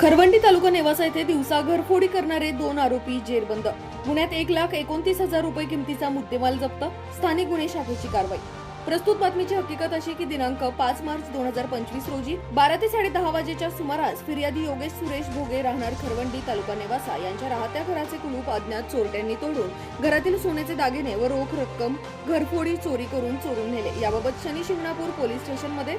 खरवंडी तालुका नेवासा येथे दिवसा घरफोडी करणारे दोन आरोपी जेरबंद. गुन्ह्यात एक लाख एकोणतीस हजार रुपये किमतीचा मुद्देमाल जप्त स्थानिक गुन्हे शाखेची कारवाई. प्रस्तुत बातमीची हकीकत अशी की दिनांक पाच मार्च दोन हजार पंचवीस रोजी बारा ते साडे दहा वाजेच्या सुमारास फिर्यादी योगेश सुरेश भोगे राहणार खरवंडी तालुका नेवासा यांच्या राहत्या घराचे कुलूप अज्ञात चोरट्यांनी तोडून घरातील सोन्याचे दागिने व रोख रक्कम घरफोडी चोरी करून चोरून नेले. याबाबत शनी शिंगणापूर पोलीस स्टेशनमध्ये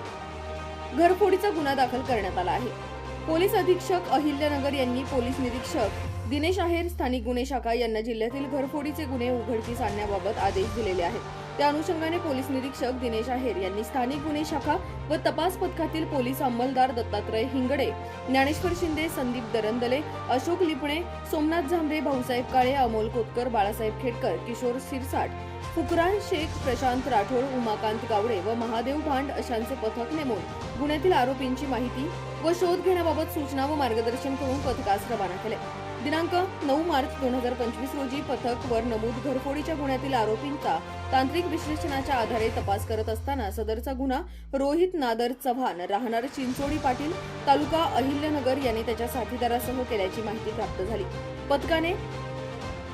घरफोडीचा गुन्हा दाखल करण्यात आला आहे. पोलीस अधीक्षक अहिल्यानगर यांनी पोलीस निरीक्षक दिनेश आहेर स्थानिक गुन्हे शाखा यांना जिल्ह्यातील घरफोडीचे गुन्हे उघडकीस आणण्याबाबत आदेश दिलेले आहेत. त्या अनुषंगाने पोलीस निरीक्षक दिनेश आहेर यांनी स्थानिक गुन्हे शाखा व तपास पथकातील पोलीस अंमलदार दत्तात्रय हिंगडे ज्ञानेश्वर शिंदे संदीप दरंदले अशोक लिपणे सोमनाथ झांबरे भाऊसाहेब काळे अमोल कोतकर बाळासाहेब खेडकर किशोर सिरसाट फुकरान शेख प्रशांत राठोड उमाकांत गावडे व महादेव भांड अशांचे पथक नेमून गुन्ह्यातील आरोपींची माहिती व शोध घेण्याबाबत सूचना व मार्गदर्शन करून पथकास रवाना केले. दिनांक नऊ मार्च दोन हजार पंचवीस रोजी पथक वर नमूद घरफोडीच्या गुन्ह्यातील आरोपींचा तांत्रिक विश्लेषणाच्या आधारे तपास करत असताना सदरचा गुन्हा रोहित नादर चव्हाण राहणार चिंचोडी पाटील तालुका अहिल्यनगर यांनी त्याच्या साथीदारासह केल्याची माहिती प्राप्त झाली. पथकाने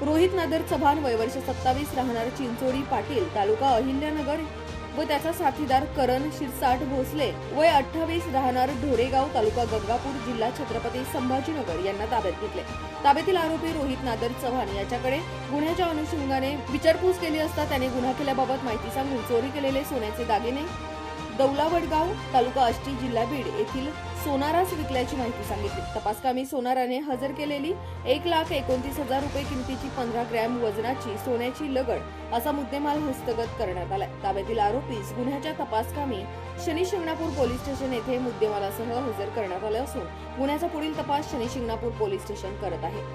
रोहित नादर चव्हाण वयवर्ष सत्तावीस राहणार चिंचोडी पाटील तालुका अहिल्यानगर व त्याचा साथीदार करण शिरसाट भोसले वय अठ्ठावीस राहणार ढोरेगाव तालुका गंगापूर जिल्हा छत्रपती संभाजीनगर यांना ताब्यात घेतले. ताब्यातील आरोपी रोहित नादर चव्हाण याच्याकडे गुन्ह्याच्या अनुषंगाने विचारपूस केली असता त्याने गुन्हा केल्याबाबत माहिती सांगून चोरी केलेले सोन्याचे दागिने दौलावडगाव तालुका आष्टी जिल्हा बीड येथील सोनारास विकल्याची माहिती सांगितली. तपासकामी सोनाराने हजर केलेली एक लाख एकोणतीस हजार रुपये किमतीची पंधरा ग्रॅम वजनाची सोन्याची लगड असा मुद्देमाल हस्तगत करण्यात आलाय. ताब्यातील आरोपीस गुन्ह्याच्या तपासकामी शनी शिंगणापूर पोलीस स्टेशन येथे मुद्देमालासह हजर करण्यात आले असून गुन्ह्याचा पुढील तपास शनी शिंगणापूर पोलीस स्टेशन करत आहे.